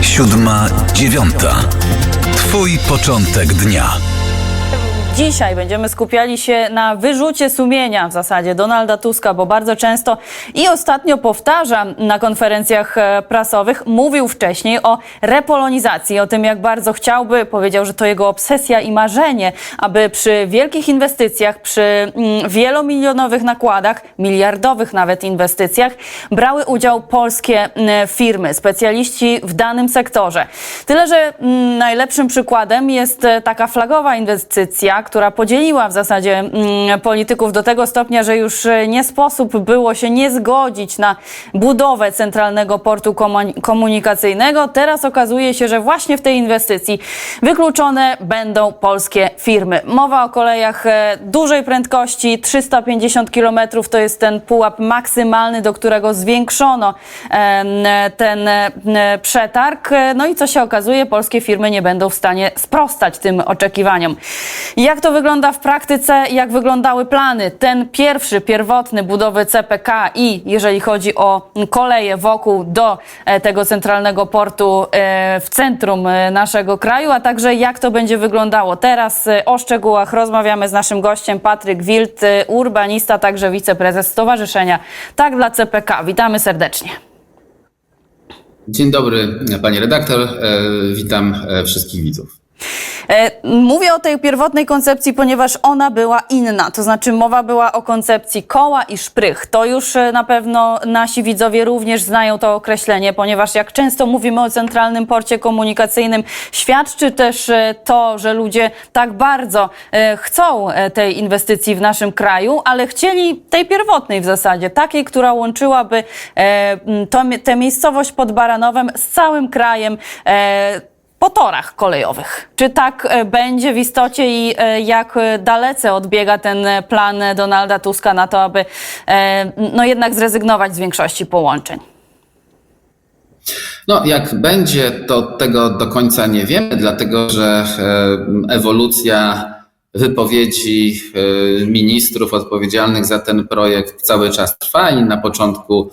Siódma, dziewiąta. Twój początek dnia. Dzisiaj będziemy skupiali się na wyrzucie sumienia w zasadzie Donalda Tuska, bo bardzo często i ostatnio powtarza na konferencjach e, prasowych, mówił wcześniej o repolonizacji, o tym jak bardzo chciałby, powiedział, że to jego obsesja i marzenie, aby przy wielkich inwestycjach, przy mm, wielomilionowych nakładach, miliardowych nawet inwestycjach, brały udział polskie mm, firmy, specjaliści w danym sektorze. Tyle, że mm, najlepszym przykładem jest e, taka flagowa inwestycja, która podzieliła w zasadzie mm, polityków do tego stopnia, że już e, nie sposób było się nie zgodzić na budowę centralnego portu komu- komunikacyjnego. Teraz okazuje się, że właśnie w tej inwestycji wykluczone będą polskie firmy. Mowa o kolejach e, dużej prędkości, 350 km to jest ten pułap maksymalny, do którego zwiększono ten e, przetarg. No i co się okazuje, polskie firmy nie będą w stanie sprostać tym oczekiwaniom. Jak to wygląda w praktyce? Jak wyglądały plany? Ten pierwszy, pierwotny budowy CPK i jeżeli chodzi o koleje wokół do e, tego centralnego portu e, w centrum e, naszego kraju, a także jak to będzie wyglądało teraz. O szczegółach rozmawiamy z naszym gościem Patryk Wild, urbanista, także wiceprezes Stowarzyszenia Tak dla CPK. Witamy serdecznie. Dzień dobry, pani redaktor. Witam wszystkich widzów. E, Mówię o tej pierwotnej koncepcji, ponieważ ona była inna. To znaczy, mowa była o koncepcji koła i szprych. To już e, na pewno nasi widzowie również znają to określenie, ponieważ jak często mówimy o centralnym porcie komunikacyjnym, świadczy też e, to, że ludzie tak bardzo chcą tej inwestycji w naszym kraju, ale chcieli tej pierwotnej w zasadzie, takiej, która łączyłaby tę miejscowość pod Baranowem z całym krajem. Po torach kolejowych. Czy tak e, będzie w istocie i e, jak e, dalece odbiega ten plan Donalda Tuska na to, aby no jednak zrezygnować z większości połączeń? No, jak będzie, to tego do końca nie wiemy, dlatego że ewolucja wypowiedzi ministrów odpowiedzialnych za ten projekt cały czas trwa i na początku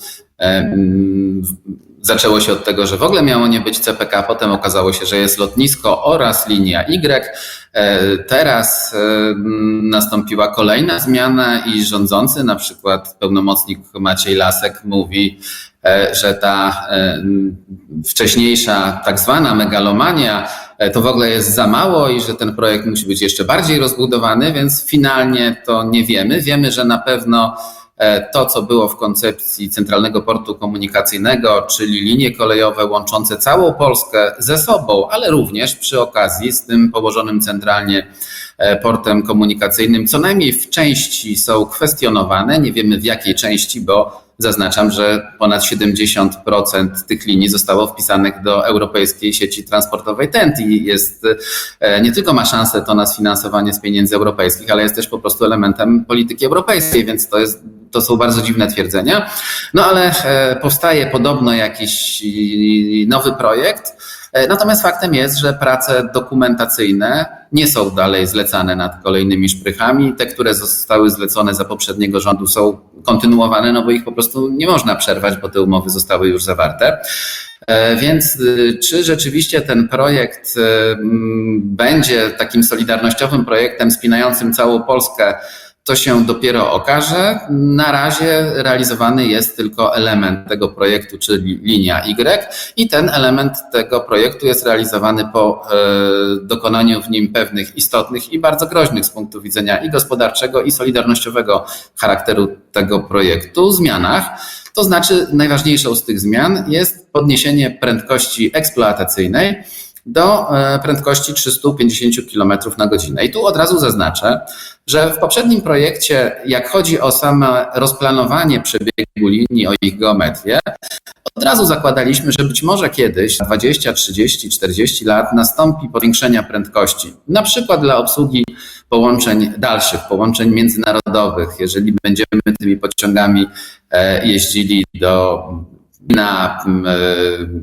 zaczęło się od tego, że w ogóle miało nie być CPK, potem okazało się, że jest lotnisko oraz linia Y. E, Teraz e, mm, nastąpiła kolejna zmiana i rządzący, na przykład pełnomocnik Maciej Lasek mówi, e, że ta e, m, wcześniejsza tak zwana megalomania e, to w ogóle jest za mało i że ten projekt musi być jeszcze bardziej rozbudowany, więc finalnie to nie wiemy. Wiemy, że na pewno e, to, co było w koncepcji Centralnego Portu Komunikacyjnego, czyli linie kolejowe łączące całą Polskę ze sobą, ale również przy okazji z tym położonym centralnie e, portem komunikacyjnym, co najmniej w części są kwestionowane. Nie wiemy w jakiej części, bo Zaznaczam, że ponad 70% tych linii zostało wpisanych do europejskiej sieci transportowej TENT i jest, e, nie tylko ma szansę to na sfinansowanie z pieniędzy europejskich, ale jest też po prostu elementem polityki europejskiej, więc to, jest, to są bardzo dziwne twierdzenia. No ale e, powstaje podobno jakiś nowy projekt. E, Natomiast faktem jest, że prace dokumentacyjne nie są dalej zlecane nad kolejnymi szprychami. Te, które zostały zlecone za poprzedniego rządu są kontynuowane, no bo ich po prostu nie można przerwać, bo te umowy zostały już zawarte. E, Więc y, czy rzeczywiście ten projekt y, będzie takim solidarnościowym projektem spinającym całą Polskę, to się dopiero okaże. Na razie realizowany jest tylko element tego projektu, czyli linia Y, i ten element tego projektu jest realizowany po e, dokonaniu w nim pewnych istotnych i bardzo groźnych z punktu widzenia i gospodarczego, i solidarnościowego charakteru tego projektu zmianach. To znaczy, najważniejszą z tych zmian jest podniesienie prędkości eksploatacyjnej do e, prędkości 350 km na godzinę. I tu od razu zaznaczę, że w poprzednim projekcie, jak chodzi o same rozplanowanie przebiegu linii, o ich geometrię, od razu zakładaliśmy, że być może kiedyś, 20, 30, 40 lat, nastąpi powiększenia prędkości. Na przykład dla obsługi połączeń dalszych, połączeń międzynarodowych, jeżeli będziemy tymi pociągami e, jeździli do na e,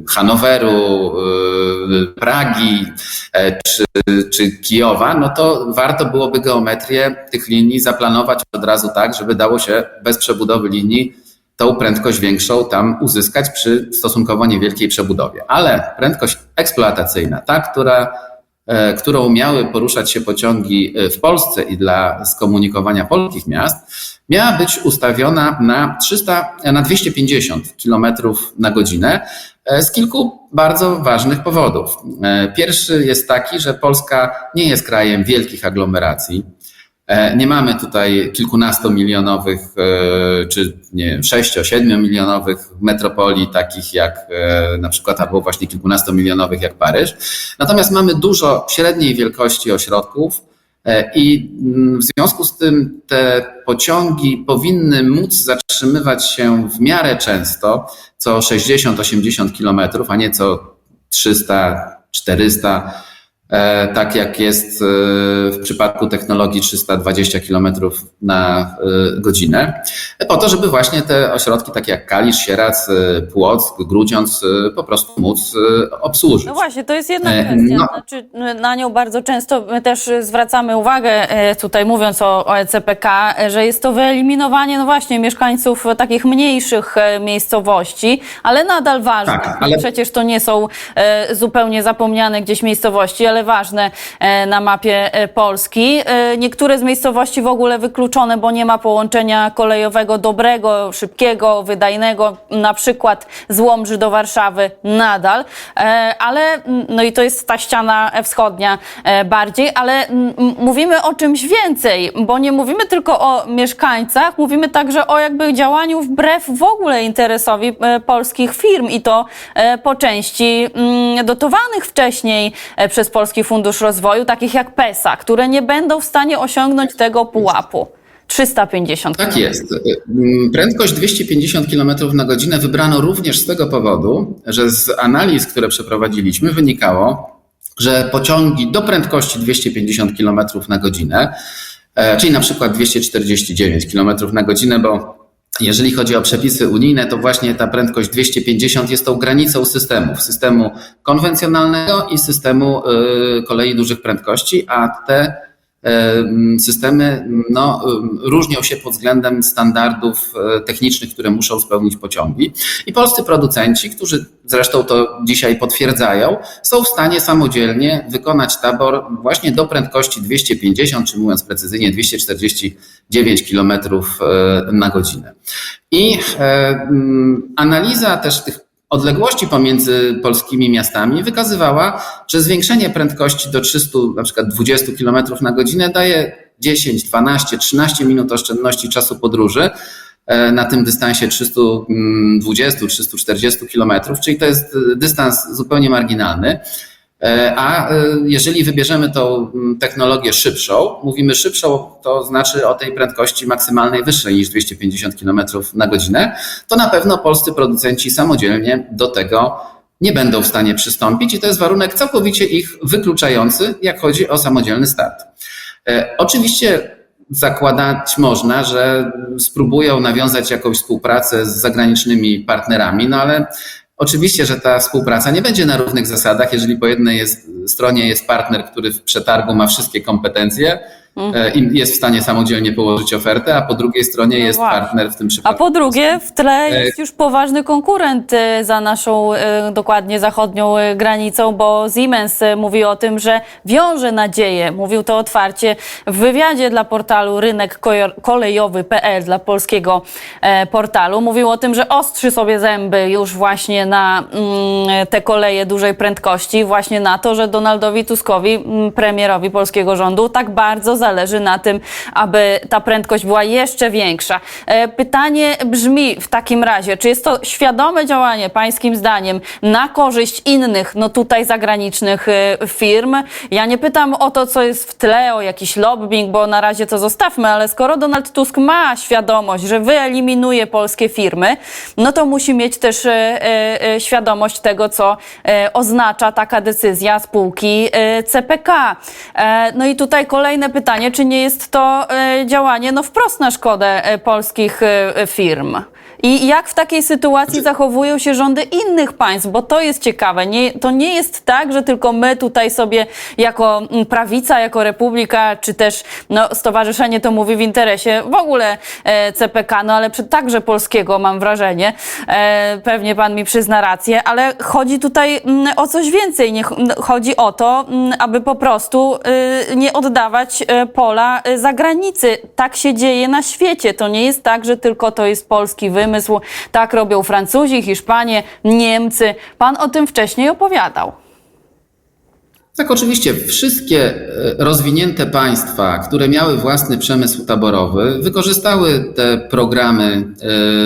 Hanoweru, e, Pragi e, czy, czy Kijowa, no to warto byłoby geometrię tych linii zaplanować od razu tak, żeby dało się bez przebudowy linii tą prędkość większą tam uzyskać przy stosunkowo niewielkiej przebudowie. Ale prędkość eksploatacyjna, ta, która, którą miały poruszać się pociągi w Polsce i dla skomunikowania polskich miast, miała być ustawiona na 300, na 250 km na godzinę e, z kilku bardzo ważnych powodów. E, Pierwszy jest taki, że Polska nie jest krajem wielkich aglomeracji. E, Nie mamy tutaj kilkunastomilionowych czy nie sześcio, siedmiomilionowych metropolii, takich jak na przykład, albo właśnie kilkunastomilionowych jak Paryż. Natomiast mamy dużo średniej wielkości ośrodków i mm, w związku z tym te pociągi powinny móc zatrzymywać się w miarę często, co 60-80 kilometrów, a nie co 300, 400 E, tak jak jest e, w przypadku technologii 320 km na e, godzinę, po to, żeby właśnie te ośrodki takie jak Kalisz, Sierac, e, Płock, Grudziądz e, po prostu móc e, obsłużyć. No właśnie, to jest jedna E, kwestia. no. Znaczy, na nią bardzo często my też zwracamy uwagę, e, tutaj mówiąc o, o ECPK, e, że jest to wyeliminowanie, no właśnie, mieszkańców takich mniejszych e, miejscowości, ale nadal ważne. Tak, ale- Przecież to nie są e, zupełnie zapomniane gdzieś miejscowości, ale ważne e, na mapie e, Polski. E, niektóre z miejscowości w ogóle wykluczone, bo nie ma połączenia kolejowego dobrego, szybkiego, wydajnego, na przykład z Łomży do Warszawy nadal, ale mm, no i to jest ta ściana wschodnia bardziej, ale mm, mówimy o czymś więcej, bo nie mówimy tylko o mieszkańcach, mówimy także o jakby działaniu wbrew w ogóle interesowi polskich firm i to po części mm, dotowanych wcześniej przez Polski Fundusz Rozwoju, takich jak PESA, które nie będą w stanie osiągnąć tego pułapu. 350 Tak jest. Mm, Prędkość 250 km na godzinę wybrano również z tego powodu, że z analiz, które przeprowadziliśmy, wynikało, że pociągi do prędkości 250 km na godzinę, e, czyli na przykład 249 km na godzinę, bo jeżeli chodzi o przepisy unijne, to właśnie ta prędkość 250 jest tą granicą systemów, systemu konwencjonalnego i systemu y, kolei dużych prędkości, a te systemy no, e, różnią się pod względem standardów e, technicznych, które muszą spełnić pociągi. I polscy producenci, którzy zresztą to dzisiaj potwierdzają, są w stanie samodzielnie wykonać tabor właśnie do prędkości 250, czy mówiąc precyzyjnie 249 km na godzinę. I e, mm, analiza też tych odległości pomiędzy polskimi miastami wykazywała, że zwiększenie prędkości do 300, na przykład 20 km na godzinę daje 10, 12, 13 minut oszczędności czasu podróży e, na tym dystansie 320-340 km, czyli to jest dystans zupełnie marginalny. E, A e, jeżeli wybierzemy tą mm, technologię szybszą, mówimy szybszą, to znaczy o tej prędkości maksymalnej wyższej niż 250 km na godzinę, to na pewno polscy producenci samodzielnie do tego nie będą w stanie przystąpić i to jest warunek całkowicie ich wykluczający, jak chodzi o samodzielny start. E, Oczywiście zakładać można, że spróbują nawiązać jakąś współpracę z zagranicznymi partnerami, no ale Oczywiście, że ta współpraca nie będzie na równych zasadach, jeżeli po jednej jest, stronie jest partner, który w przetargu ma wszystkie kompetencje e, i jest w stanie samodzielnie położyć ofertę, a po drugiej stronie No jest właśnie. partner w tym A przypadku. po drugie, w tle jest już poważny konkurent y, za naszą dokładnie zachodnią granicą, bo Siemens mówi o tym, że wiąże nadzieję. Mówił to otwarcie w wywiadzie dla portalu rynek kolejowy.pl, dla polskiego e, portalu. Mówił o tym, że ostrzy sobie zęby już właśnie na mm, te koleje dużej prędkości, właśnie na to, że Donaldowi Tuskowi, mm, premierowi polskiego rządu, tak bardzo zależy na tym, aby ta prędkość była jeszcze większa. E, Pytanie brzmi w takim razie, czy jest to świadome działanie pańskim zdaniem na korzyść innych, no tutaj zagranicznych e, firm? Ja nie pytam o to, co jest w tle, o jakiś lobbying, bo na razie to zostawmy, ale skoro Donald Tusk ma świadomość, że wyeliminuje polskie firmy, no to musi mieć też e, świadomość tego, co oznacza taka decyzja spółki CPK. No i tutaj kolejne pytanie, czy nie jest to e, działanie no wprost na szkodę e, polskich e, firm? I jak w takiej sytuacji zachowują się rządy innych państw? Bo to jest ciekawe. Nie, to nie jest tak, że tylko my tutaj sobie jako mm, prawica, jako republika, czy też no, stowarzyszenie to mówi w interesie w ogóle e, CPK, no ale przy, także polskiego mam wrażenie. E, pewnie pan mi przyzna rację, ale chodzi tutaj mm, o coś więcej. Nie, chodzi o to, mm, aby po prostu y, nie oddawać e, pola y, za granicy. Tak się dzieje na świecie. To nie jest tak, że tylko to jest polski wymysł. Tak robią Francuzi, Hiszpanie, Niemcy. Pan o tym wcześniej opowiadał. Tak, oczywiście. Wszystkie e, rozwinięte państwa, które miały własny przemysł taborowy, wykorzystały te programy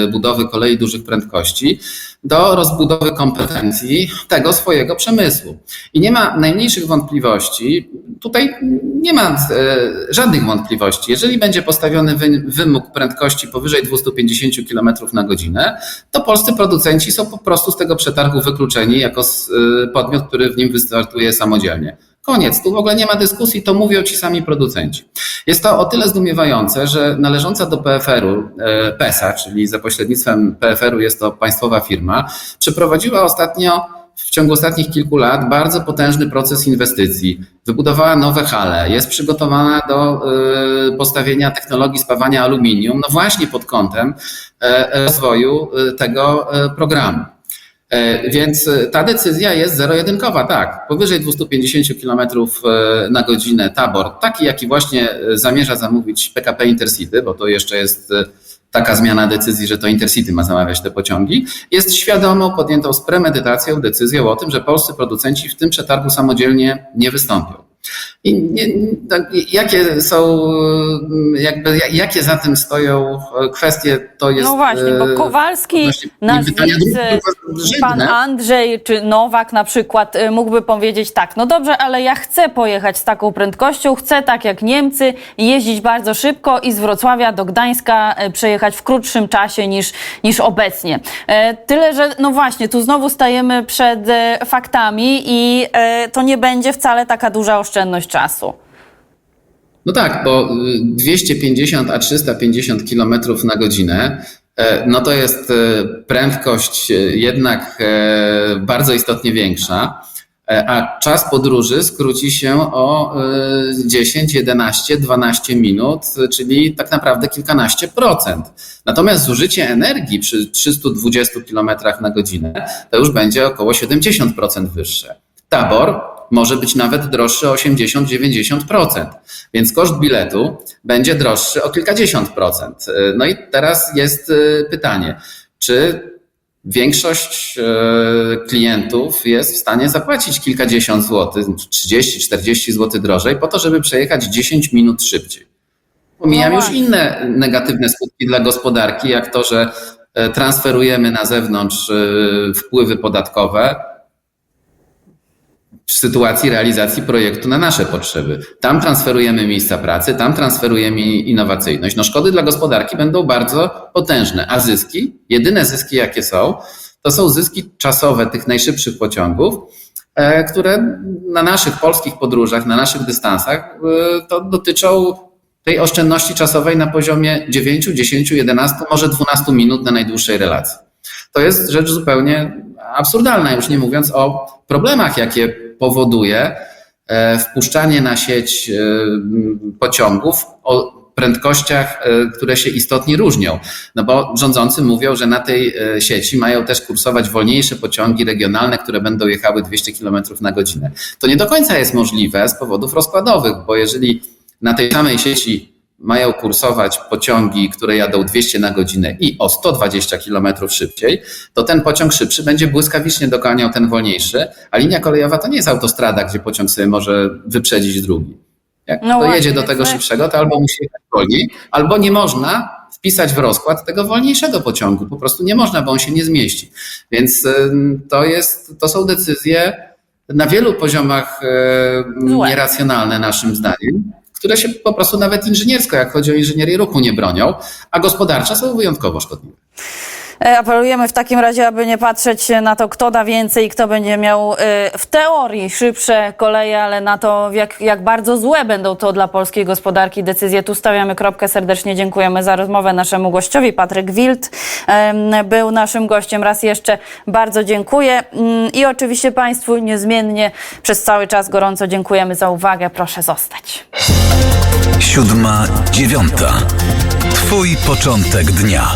e, budowy kolei dużych prędkości do rozbudowy kompetencji tego swojego przemysłu. I nie ma najmniejszych wątpliwości, tutaj nie ma e, żadnych wątpliwości. Jeżeli będzie postawiony wy- wymóg prędkości powyżej 250 km na godzinę, to polscy producenci są po prostu z tego przetargu wykluczeni jako podmiot, który w nim wystartuje samodzielnie. Koniec, tu w ogóle nie ma dyskusji, to mówią ci sami producenci. Jest to o tyle zdumiewające, że należąca do PFR-u, e, PESA, czyli za pośrednictwem PFR-u jest to państwowa firma, przeprowadziła ostatnio, w ciągu ostatnich kilku lat bardzo potężny proces inwestycji. Wybudowała nowe hale, jest przygotowana do e, postawienia technologii spawania aluminium, no właśnie pod kątem e, rozwoju tego programu. E, Więc e, ta decyzja jest zero-jedynkowa, tak. Powyżej 250 km na godzinę tabor, taki jaki właśnie e, zamierza zamówić PKP Intercity, bo to jeszcze jest e, taka zmiana decyzji, że to Intercity ma zamawiać te pociągi, jest świadomą, podjętą z premedytacją decyzją o tym, że polscy producenci w tym przetargu samodzielnie nie wystąpią. I tak, jakie są, jakby, jakie za tym stoją e, kwestie, to jest. No właśnie, bo e, Kowalski, drugie, pan. Andrzej czy Nowak na przykład y, mógłby powiedzieć tak, no dobrze, ale ja chcę pojechać z taką prędkością, chcę tak jak Niemcy jeździć bardzo szybko i z Wrocławia do Gdańska y, przejechać w krótszym czasie niż, niż obecnie. E, Tyle, że no właśnie, tu znowu stajemy przed e, faktami i e, to nie będzie wcale taka duża oszczędność czasu. No tak, bo y, 250 a 350 km na godzinę, e, no to jest e, prędkość e, jednak bardzo istotnie większa, a czas podróży skróci się o e, 10, 11, 12 minut, czyli tak naprawdę kilkanaście procent. Natomiast zużycie energii przy 320 km na godzinę to już będzie około 70% wyższe. Tabor może być nawet droższy o 80-90%, więc koszt biletu będzie droższy o kilkadziesiąt procent. No i teraz jest y, pytanie, czy większość y, klientów jest w stanie zapłacić kilkadziesiąt złotych, 30-40 zł drożej po to, żeby przejechać 10 minut szybciej. Pomijam No już inne negatywne skutki dla gospodarki, jak to, że transferujemy na zewnątrz wpływy podatkowe, w sytuacji realizacji projektu na nasze potrzeby. Tam transferujemy miejsca pracy, tam transferujemy innowacyjność. No szkody dla gospodarki będą bardzo potężne, a zyski, jedyne zyski jakie są, to są zyski czasowe tych najszybszych pociągów, e, które na naszych polskich podróżach, na naszych dystansach e, to dotyczą tej oszczędności czasowej na poziomie 9, 10, 11, może 12 minut na najdłuższej relacji. To jest rzecz zupełnie absurdalna, już nie mówiąc o problemach, jakie powoduje e, wpuszczanie na sieć e, pociągów o prędkościach, e, które się istotnie różnią. No bo rządzący mówią, że na tej sieci mają też kursować wolniejsze pociągi regionalne, które będą jechały 200 km na godzinę. To nie do końca jest możliwe z powodów rozkładowych, bo jeżeli na tej samej sieci mają kursować pociągi, które jadą 200 na godzinę i o 120 km szybciej, to ten pociąg szybszy będzie błyskawicznie doganiał ten wolniejszy, a linia kolejowa to nie jest autostrada, gdzie pociąg sobie może wyprzedzić drugi. Jak No dojedzie do tego więc- szybszego, to albo musi jechać wolniej, albo nie można wpisać w rozkład tego wolniejszego pociągu. Po prostu nie można, bo on się nie zmieści. Więc ym, to, jest, to są decyzje na wielu poziomach Złe. nieracjonalne naszym zdaniem, które się po prostu nawet inżyniersko, jak chodzi o inżynierię ruchu, nie bronią, a gospodarczo są wyjątkowo szkodliwe. E, Apelujemy w takim razie, aby nie patrzeć na to, kto da więcej, kto będzie miał e, w teorii szybsze koleje, ale na to, jak, jak bardzo złe będą to dla polskiej gospodarki decyzje. Tu stawiamy kropkę. Serdecznie dziękujemy za rozmowę naszemu gościowi. Patryk Wild był naszym gościem. Raz jeszcze bardzo dziękuję. Mm, I oczywiście Państwu niezmiennie przez cały czas gorąco dziękujemy za uwagę. Proszę zostać. Siódma, dziewiąta. Twój początek dnia.